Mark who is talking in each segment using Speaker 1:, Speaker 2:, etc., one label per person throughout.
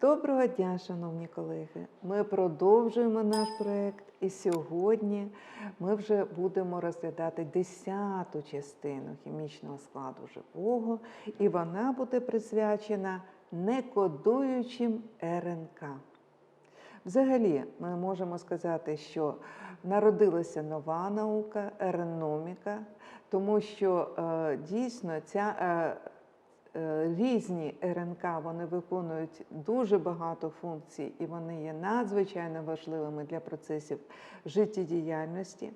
Speaker 1: Доброго дня, шановні колеги! Ми продовжуємо наш проект, і сьогодні ми вже будемо розглядати 10-ту частину хімічного складу живого, і вона буде присвячена некодуючим РНК. Взагалі, ми можемо сказати, що народилася нова наука, ереноміка, тому що е, дійсно ця е, різні РНК вони виконують дуже багато функцій, і вони є надзвичайно важливими для процесів життєдіяльності.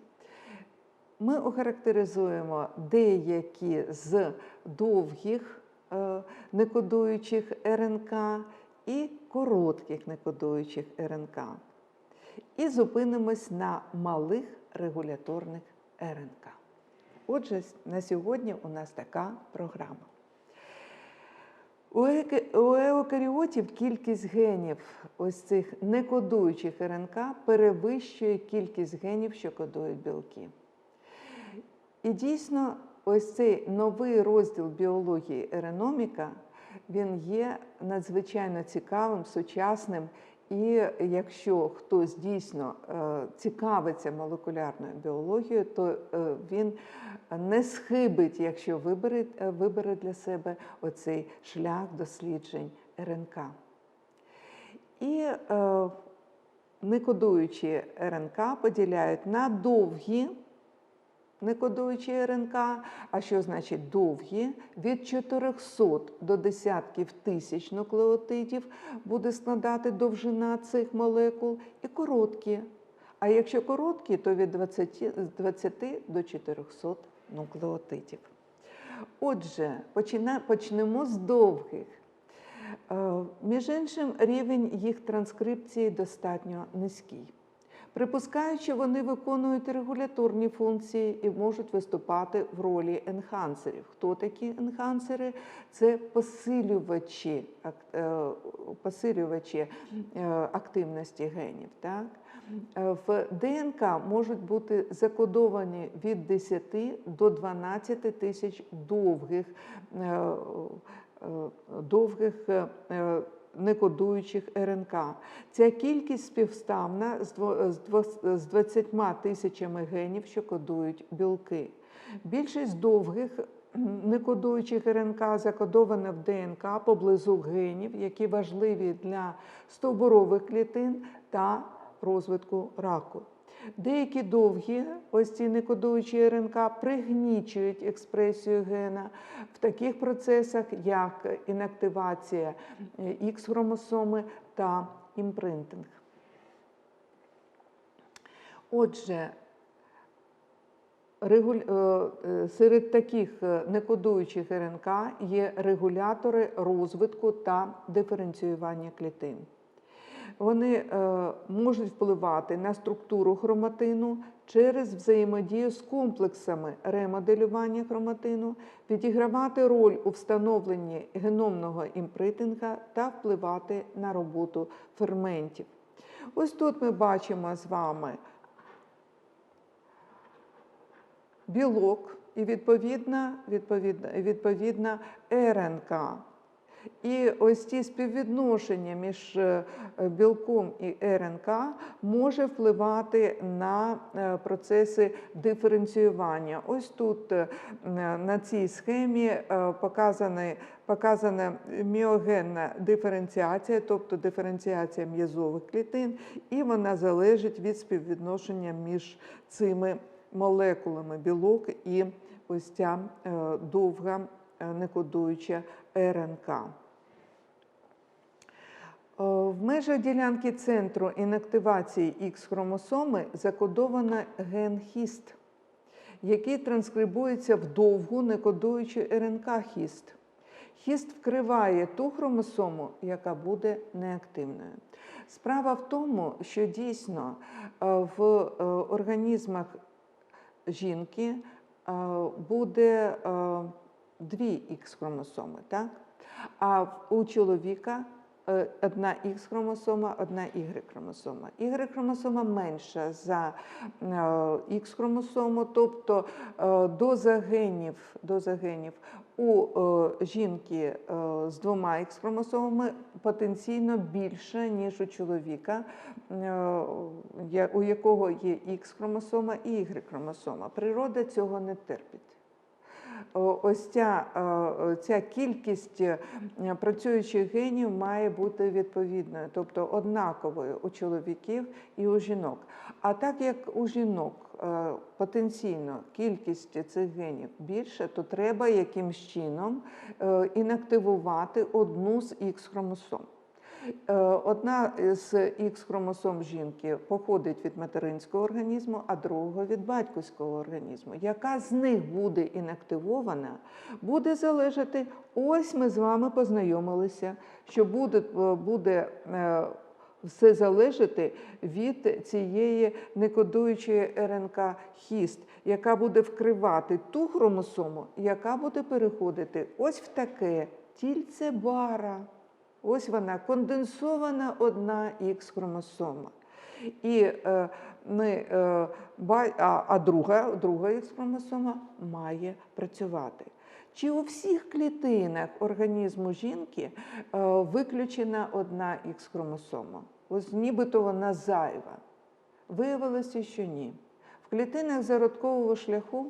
Speaker 1: Ми охарактеризуємо деякі з довгих е, некодуючих РНК і коротких некодуючих РНК. І зупинимось на малих регуляторних РНК. Отже, на сьогодні у нас така програма. У еукаріотів кількість генів ось цих некодуючих РНК перевищує кількість генів, що кодують білки. І дійсно, ось цей новий розділ біології ереноміка, він є надзвичайно цікавим, сучасним. І якщо хтось дійсно е, цікавиться молекулярною біологією, то е, він не схибить, якщо вибере, е, вибере для себе оцей шлях досліджень РНК. І е, некодуючі РНК поділяють на довгі некодуючі РНК, а що значить довгі? Від 400 до десятків тисяч нуклеотидів буде складати довжина цих молекул, і короткі. А якщо короткі, то від 20, 20 до 400 нуклеотидів. Отже, почина- почнемо з довгих. Е, Між іншим, рівень їх транскрипції достатньо низький. Припускаючи, вони виконують регуляторні функції і можуть виступати в ролі енхансерів. Хто такі енхансери? Це посилювачі, е, посилювачі е, активності генів. Так? Е, В ДНК можуть бути закодовані від 10 до 12 тисяч довгих, довгих некодуючих РНК. Ця кількість співставна з дво- з дво- з 20 тисячами генів, що кодують білки. Більшість довгих некодуючих РНК закодована в ДНК поблизу генів, які важливі для стовбурових клітин та розвитку раку. Деякі довгі, ось ці некодуючі РНК, пригнічують експресію гена в таких процесах, як інактивація Х-хромосоми та імпринтинг. Отже, е, е, серед таких е, некодуючих РНК є регулятори розвитку та диференціювання клітин. Вони е, можуть впливати на структуру хроматину через взаємодію з комплексами ремоделювання хроматину, відігравати роль у встановленні геномного імпритинга та впливати на роботу ферментів. Ось тут ми бачимо з вами білок і відповідна, відповідна, відповідна РНК. І ось ці співвідношення між е, білком і РНК може впливати на е, процеси диференціювання. Ось тут е, на цій схемі е, показана, міогенна диференціація, тобто диференціація м'язових клітин, і вона залежить від співвідношення між цими молекулами білок і ось ця довга некодуюча РНК. Е, В межах ділянки центру інактивації Х-хромосоми закодовано ген хіст, який транскрибується в довгу некодуючу РНК хіст. Хіст вкриває ту хромосому, яка буде неактивною. Справа в тому, що дійсно е, в е, організмах жінки е, буде е, дві Х-хромосоми, так? а у чоловіка е, одна Х хромосома, одна Y хромосома. Y хромосома менша за Х хромосому, тобто е, доза генів, доза генів у е, жінки е, з двома Х хромосомами потенційно більша, ніж у чоловіка, е, у якого є Х хромосома і Y хромосома. Природа цього не терпить. Ось ця, е, ця кількість е, працюючих генів має бути відповідною, тобто однаковою у чоловіків і у жінок. А так як у жінок е, потенційно кількість цих генів більше, то треба якимсь чином інактивувати одну з Х хромосом. Е, Одна з Х хромосом жінки походить від материнського організму, а другого від батьківського організму. Яка з них буде інактивована, буде залежати. Ось ми з вами познайомилися, що буде, е, буде е, все залежати від цієї некодуючої РНК хіст, яка буде вкривати ту хромосому, яка буде переходити ось в таке тільце бара. Ось вона конденсована одна Х хромосома. І е, ми, е, ба- а, а друга, друга Х хромосома має працювати. Чи у всіх клітинах організму жінки е, виключена одна Х хромосома? Ось нібито вона зайва. Виявилося, що ні. В клітинах зародкового шляху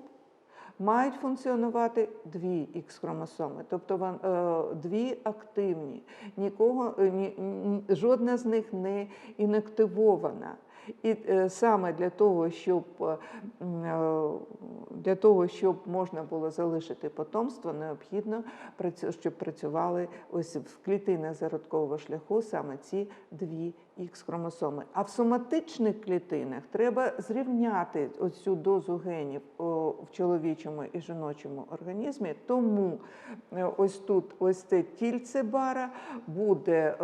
Speaker 1: мають функціонувати дві Х хромосоми, тобто е, дві активні. Нікого, е, ні- жодна з них не інактивована. І е, саме для того, щоб, е, е, для того, щоб можна було залишити потомство, необхідно, щоб працювали ось в клітинах зародкового шляху саме ці дві Х хромосоми. А в соматичних клітинах треба зрівняти оцю дозу генів в чоловічому і жіночому організмі. Тому ось тут ось це тільце бара буде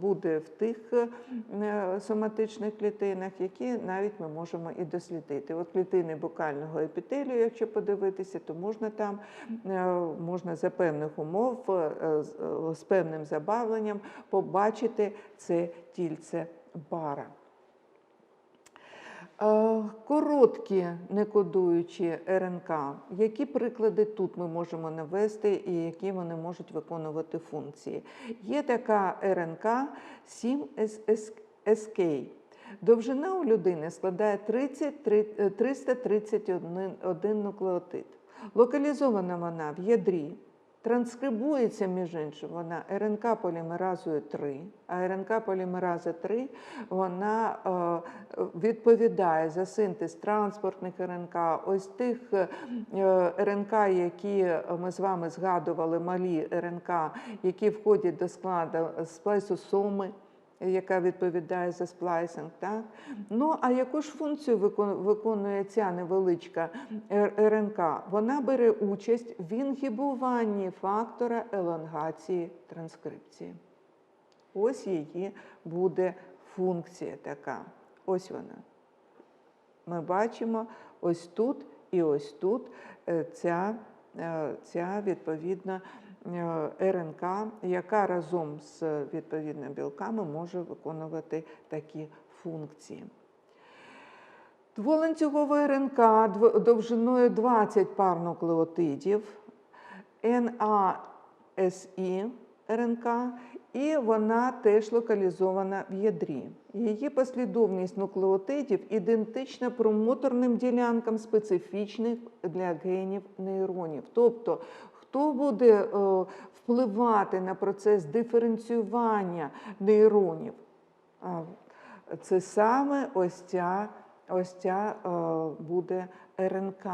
Speaker 1: буде в тих соматичних клітинах, які навіть ми можемо і дослідити. От клітини букального епітелію, якщо подивитися, то можна там е, можна за певних умов е, з- е, певним забавленням побачити це тільце бара. Короткі некодуючі РНК. Які приклади тут ми можемо навести і які вони можуть виконувати функції? Є така РНК 7SK. Довжина у людини складає 30, е, 331 нуклеотид. Локалізована вона в ядрі. Транскрибується, між іншим, вона РНК полімеразою 3, а РНК полімераза 3 вона е, відповідає за синтез транспортних РНК, ось тих е, РНК, які ми з вами згадували, малі РНК, які входять до складу сплайсосоми, яка відповідає за сплайсинг. Так? Ну, а яку ж функцію виконує ця невеличка РНК? Вона бере участь в інгібуванні фактора елонгації транскрипції. Ось її буде функція така. Ось вона. Ми бачимо ось тут і ось тут е, ця, е, ця відповідна е, РНК, яка разом з відповідними білками може виконувати такі функції. Дволанцюгова РНК довжиною 20 пар нуклеотидів, НАСІ РНК, і вона теж локалізована в ядрі. Її послідовність нуклеотидів ідентична промоторним ділянкам специфічних для генів нейронів. Тобто, хто буде е, впливати на процес диференціювання нейронів? Це саме ось ця, ось ця е, буде РНК.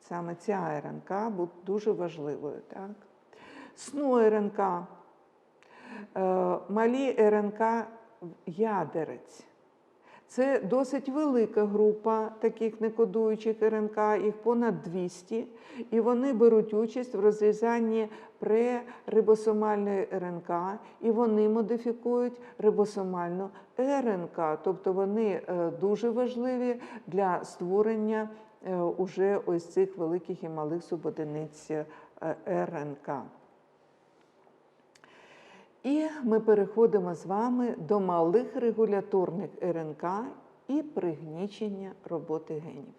Speaker 1: Саме ця РНК буде дуже важливою. Так? СНО РНК, е, малі РНК ядерець. Це досить велика група таких некодуючих РНК, їх понад 200, і вони беруть участь в розрізанні прерибосомальної РНК, і вони модифікують рибосомальну РНК, тобто вони е, дуже важливі для створення е, уже ось цих великих і малих субодиниць е, РНК. І ми переходимо з вами до малих регуляторних РНК і пригнічення роботи генів.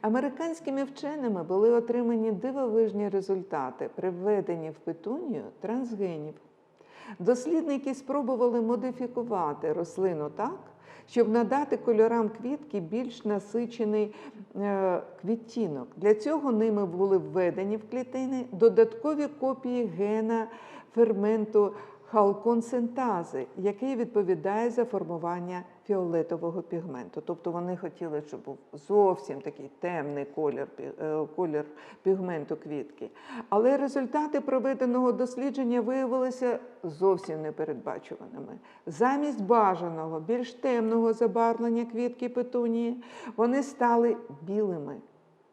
Speaker 1: Американськими вченими були отримані дивовижні результати при введенні в петунію трансгенів. Дослідники спробували модифікувати рослину так, щоб надати кольорам квітки більш насичений квітінок. Для цього ними були введені в клітини додаткові копії гена ферменту халконсентази, який відповідає за формування фіолетового пігменту. Тобто вони хотіли, щоб був зовсім такий темний колір, е, колір пігменту квітки. Але результати проведеного дослідження виявилися зовсім непередбачуваними. Замість бажаного, більш темного забарвлення квітки петунії, вони стали білими.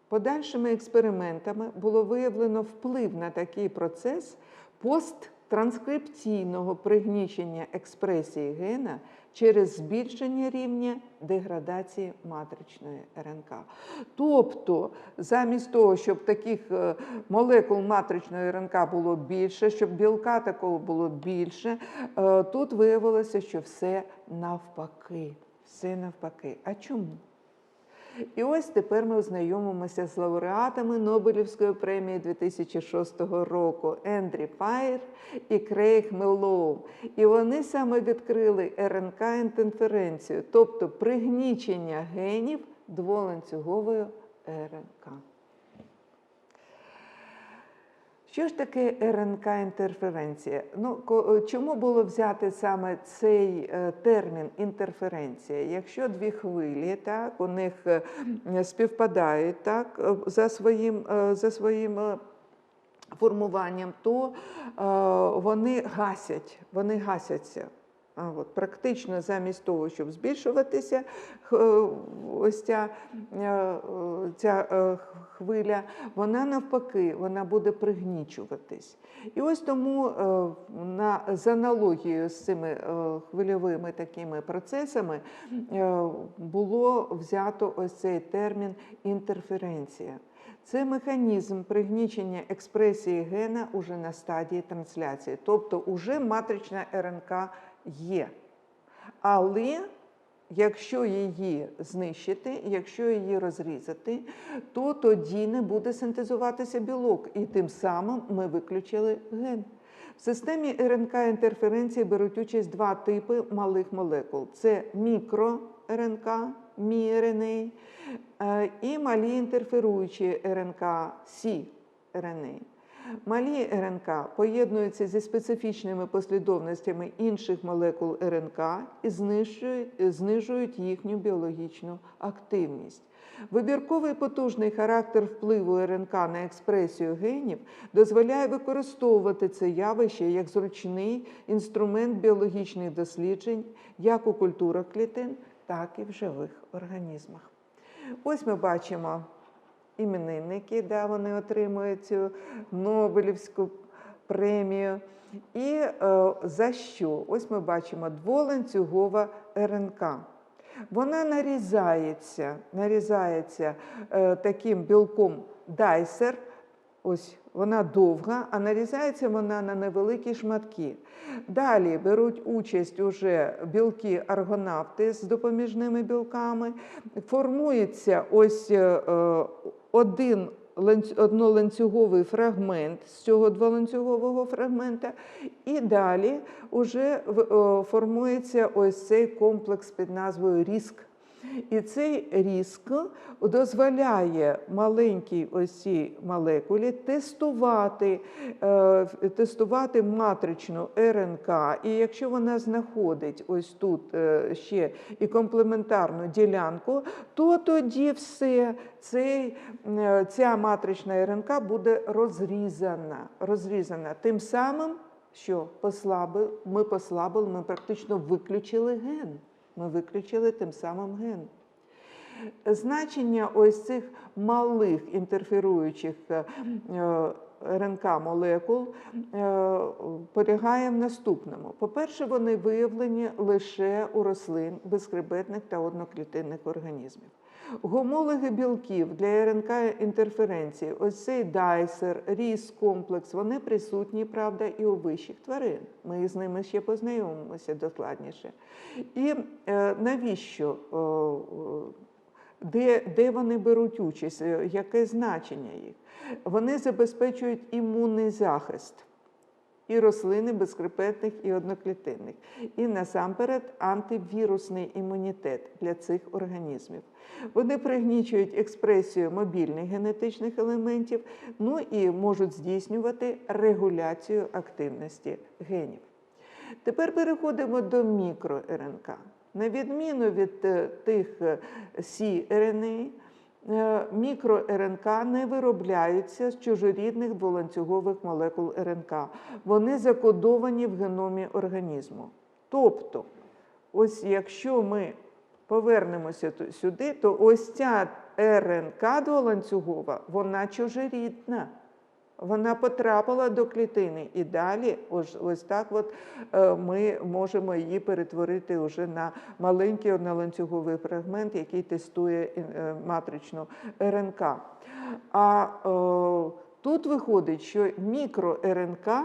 Speaker 1: Подальшими експериментами було виявлено вплив на такий процес посттранскрипційного пригнічення експресії гена через збільшення рівня деградації матричної РНК. Тобто, замість того, щоб таких е, молекул матричної РНК було більше, щоб білка такого було більше, е, тут виявилося, що все навпаки. Все навпаки. А чому? І ось тепер ми ознайомимося з лауреатами Нобелівської премії 2006 року Ендрі Пайер і Крейг Меллоу. І вони саме відкрили РНК-інтерференцію, тобто пригнічення генів дволанцюговою РНК. Що ж таке РНК-інтерференція? Ну, чому було взяти саме цей е, термін інтерференція? Якщо дві хвилі, так, у них е, співпадають так, е, за своїм, е, за своїм е, формуванням, то е, вони гасять, вони гасяться. А от, практично замість того, щоб збільшуватися, е, ось ця, е, ця е, хвиля, вона навпаки, вона буде пригнічуватись. І ось тому на, з аналогією з цими хвильовими такими процесами було взято ось цей термін інтерференція. Це механізм пригнічення експресії гена уже на стадії трансляції, тобто уже матрична РНК є. Але якщо її знищити, якщо її розрізати, то тоді не буде синтезуватися білок, і тим самим ми виключили ген. В системі РНК-інтерференції беруть участь два типи малих молекул: це мікро-РНК, мі-РНА, е, і малі інтерферуючі РНК, сі-РНА. Малі РНК поєднуються зі специфічними послідовностями інших молекул РНК і знижують, їхню біологічну активність. Вибірковий потужний характер впливу РНК на експресію генів дозволяє використовувати це явище як зручний інструмент біологічних досліджень як у культурах клітин, так і в живих організмах. Ось ми бачимо іменинники, де вони отримують цю Нобелівську премію. І е, за що? Ось ми бачимо дволанцюгова РНК. Вона нарізається, нарізається е, таким білком дайсер. Ось вона довга, а нарізається вона на невеликі шматки. Далі беруть участь уже білки аргонавти з допоміжними білками. Формується ось е, е, один одноланцюговий фрагмент з цього дволанцюгового фрагмента, і далі вже формується ось цей комплекс під назвою ріск. І цей ріск дозволяє маленькій ось цій молекулі тестувати, е, тестувати матричну РНК. І якщо вона знаходить ось тут е, ще і комплементарну ділянку, то тоді все цей, е, ця матрична РНК буде розрізана. розрізана. Тим самим, що послаби, ми послабили, ми практично виключили ген. Ми виключили тим самим ген. Значення ось цих малих інтерферуючих е, РНК молекул е, полягає в наступному. По-перше, вони виявлені лише у рослин, безхребетних та одноклітинних організмів. Гомологи білків для РНК інтерференції, ось цей дайсер, ріс, комплекс, вони присутні, правда, і у вищих тварин. Ми з ними ще познайомимося докладніше. І е, навіщо? Де, де вони беруть участь, е, яке значення їх? Вони забезпечують імунний захист і рослини безхребетних і одноклітинних, і насамперед антивірусний імунітет для цих організмів. Вони пригнічують експресію мобільних генетичних елементів, ну і можуть здійснювати регуляцію активності генів. Тепер переходимо до мікро-РНК. На відміну від е, тих сі-РНА, мікро-РНК не виробляються з чужорідних дволанцюгових молекул РНК. Вони закодовані в геномі організму. Тобто, ось якщо ми повернемося сюди, то ось ця РНК дволанцюгова, вона чужорідна. Вона потрапила до клітини, і далі, ось, ось так, от, е, ми можемо її перетворити вже на маленький одноланцюговий фрагмент, який тестує е, матричну РНК. А е, тут виходить, що мікро-РНК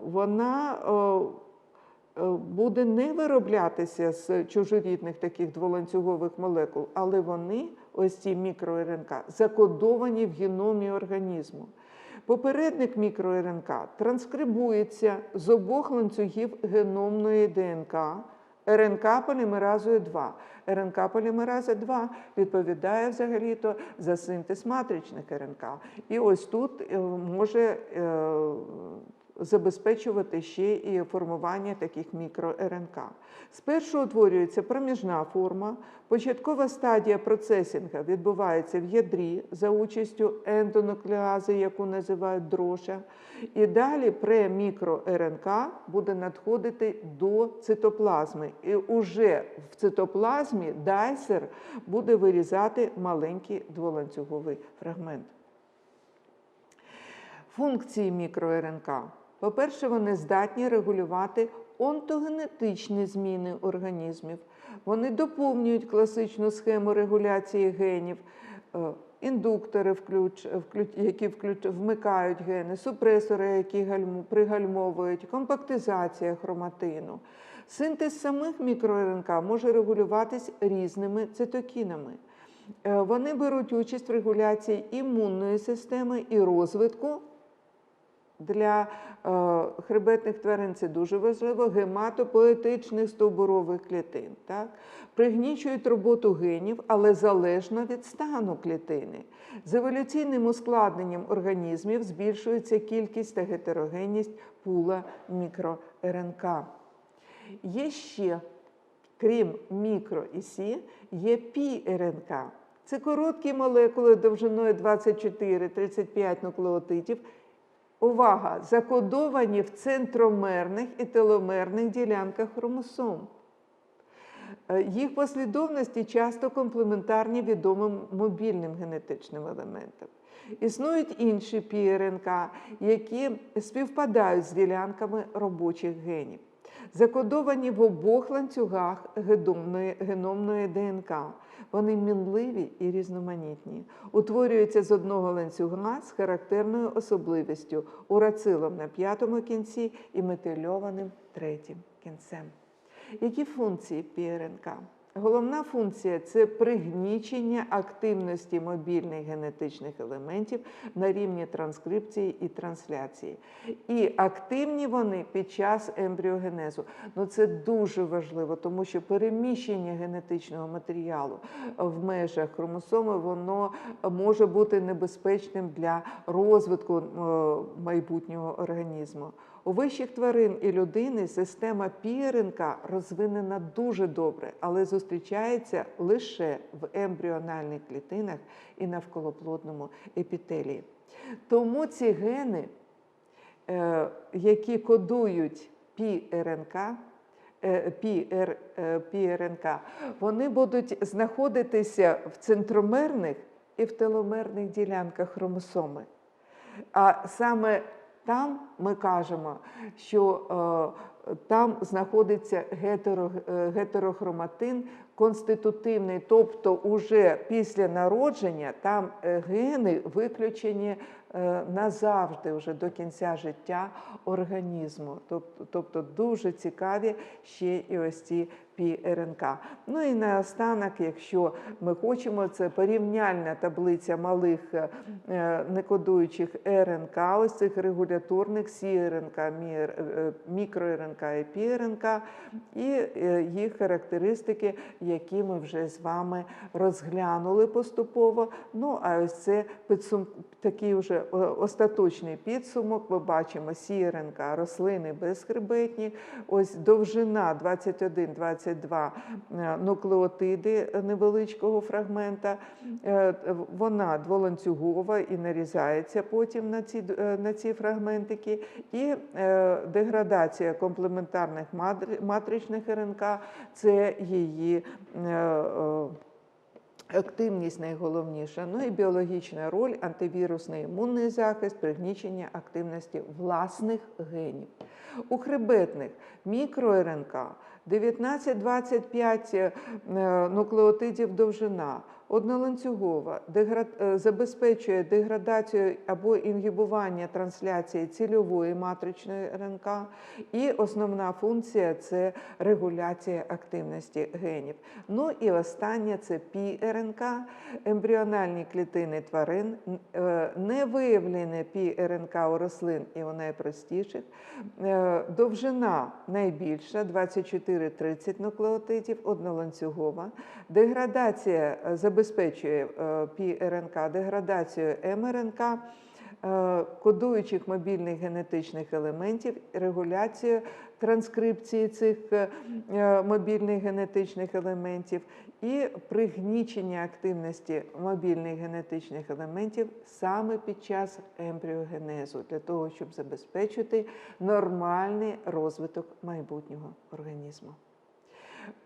Speaker 1: вона е, буде не вироблятися з чужорідних таких дволанцюгових молекул, але вони, ось ці мікро-РНК, закодовані в геномі організму. Попередник мікро-РНК транскрибується з обох ланцюгів геномної ДНК РНК полімеразою 2. РНК полімераза 2 відповідає взагалі-то за синтез матричних РНК. І ось тут е, може е, забезпечувати ще і формування таких мікро-РНК. Спершу утворюється проміжна форма. Початкова стадія процесінга відбувається в ядрі за участю ендонуклеази, яку називають дроша. І далі премікро-РНК буде надходити до цитоплазми. І уже в цитоплазмі дайсер буде вирізати маленький дволанцюговий фрагмент. Функції мікро-РНК. По-перше, вони здатні регулювати онтогенетичні зміни організмів. Вони доповнюють класичну схему регуляції генів, е, індуктори, які вмикають гени, супресори, які пригальмовують, компактизація хроматину. Синтез самих мікро-РНК може регулюватись різними цитокінами. Е, Вони беруть участь в регуляції імунної системи і розвитку для е, хребетних тварин це дуже важливо, гематопоетичних стовбурових клітин. Так? Пригнічують роботу генів, але залежно від стану клітини. З еволюційним ускладненням організмів збільшується кількість та гетерогенність пула мікро-РНК. Є ще, крім мікро і сі, є пі-РНК. Це короткі молекули довжиною 24-35 нуклеотидів. Увага! Закодовані в центромерних і теломерних ділянках хромосом. Е, Їх послідовності часто комплементарні відомим мобільним генетичним елементам. Існують інші ПРНК, які співпадають з ділянками робочих генів, закодовані в обох ланцюгах геномної, геномної ДНК. Вони мінливі і різноманітні, утворюються з одного ланцюга з характерною особливістю урацилом на п'ятому кінці і метильованим третім кінцем. Які функції ПРНК? Головна функція це пригнічення активності мобільних генетичних елементів на рівні транскрипції і трансляції. І активні вони під час ембріогенезу. Ну це дуже важливо, тому що переміщення генетичного матеріалу в межах хромосоми воно може бути небезпечним для розвитку е, майбутнього організму. У вищих тварин і людини система ПРНК розвинена дуже добре, але зустрічається лише в ембріональних клітинах і навколоплодному епітелії. Тому ці гени, е, які кодують ПРНК, е, е, ПРНК, вони будуть знаходитися в центромерних і в теломерних ділянках хромосоми. А саме там ми кажемо, що там знаходиться е, гетерохроматин конститутивний, тобто уже після народження там е, гени виключені е, назавжди, вже до кінця життя організму. Тобто, дуже цікаві ще і ось ці ПРНК. Ну і наостанок, якщо ми хочемо, це порівняльна таблиця малих некодуючих РНК, ось цих регуляторних СІРНК, мікро-РНК і ПРНК, і е, їх характеристики, які ми вже з вами розглянули поступово. Ну, а ось це підсум... такий вже е, остаточний підсумок. Ми бачимо СІРНК, рослини безхребетні, ось довжина 21-22 е, нуклеотиди невеличкого фрагмента. Вона дволанцюгова і нарізається потім на ці, на ці фрагментики. І деградація комплементарних матричних РНК це її. е, е, Активність найголовніша, ну і біологічна роль, антивірусний імунний захист, пригнічення активності власних генів. У хребетних мікро-РНК 19-25 е, нуклеотидів довжина, одноланцюгова, дегра- е, забезпечує деградацію або інгібування трансляції цільової матричної РНК, і основна функція це регуляція активності генів. Ну і останнє це пі-РНК, ембріональні клітини тварин, е, не виявлене пі-РНК у рослин і у найпростіших. Е, Довжина найбільша 24-30 нуклеотидів, одноланцюгова. Деградація е, забезпечує е, пі-РНК, деградацію МРНК е, кодуючих мобільних генетичних елементів, регуляцію транскрипції цих е, мобільних генетичних елементів і пригнічення активності мобільних генетичних елементів саме під час ембріогенезу, для того, щоб забезпечити нормальний розвиток майбутнього організму.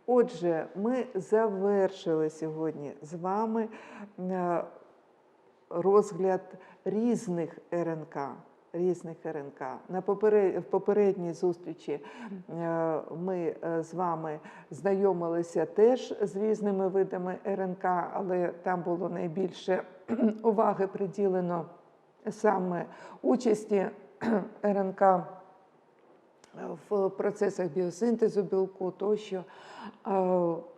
Speaker 1: Отже, ми завершили сьогодні з вами е, розгляд різних РНК. Різних РНК. На поперед... в попередній зустрічі е, ми е, з вами знайомилися теж з різними видами РНК, але там було найбільше уваги приділено саме участі РНК в процесах біосинтезу білку тощо. Е,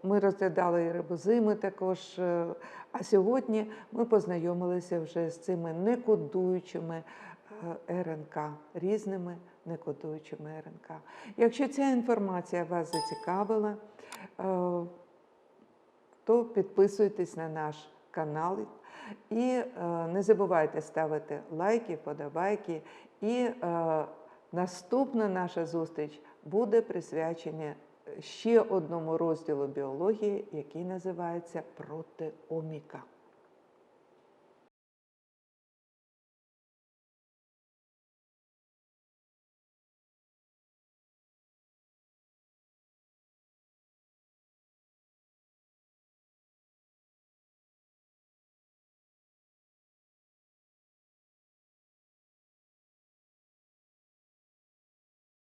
Speaker 1: Ми розглядали і рибозими також. е, А сьогодні ми познайомилися вже з цими некодуючими е, РНК, різними некодуючими РНК. Якщо ця інформація вас зацікавила, е, то підписуйтесь на наш канал і е, не забувайте ставити лайки, подобайки. І е, наступна наша зустріч буде присвячена ще одному розділу біології, який називається протеоміка.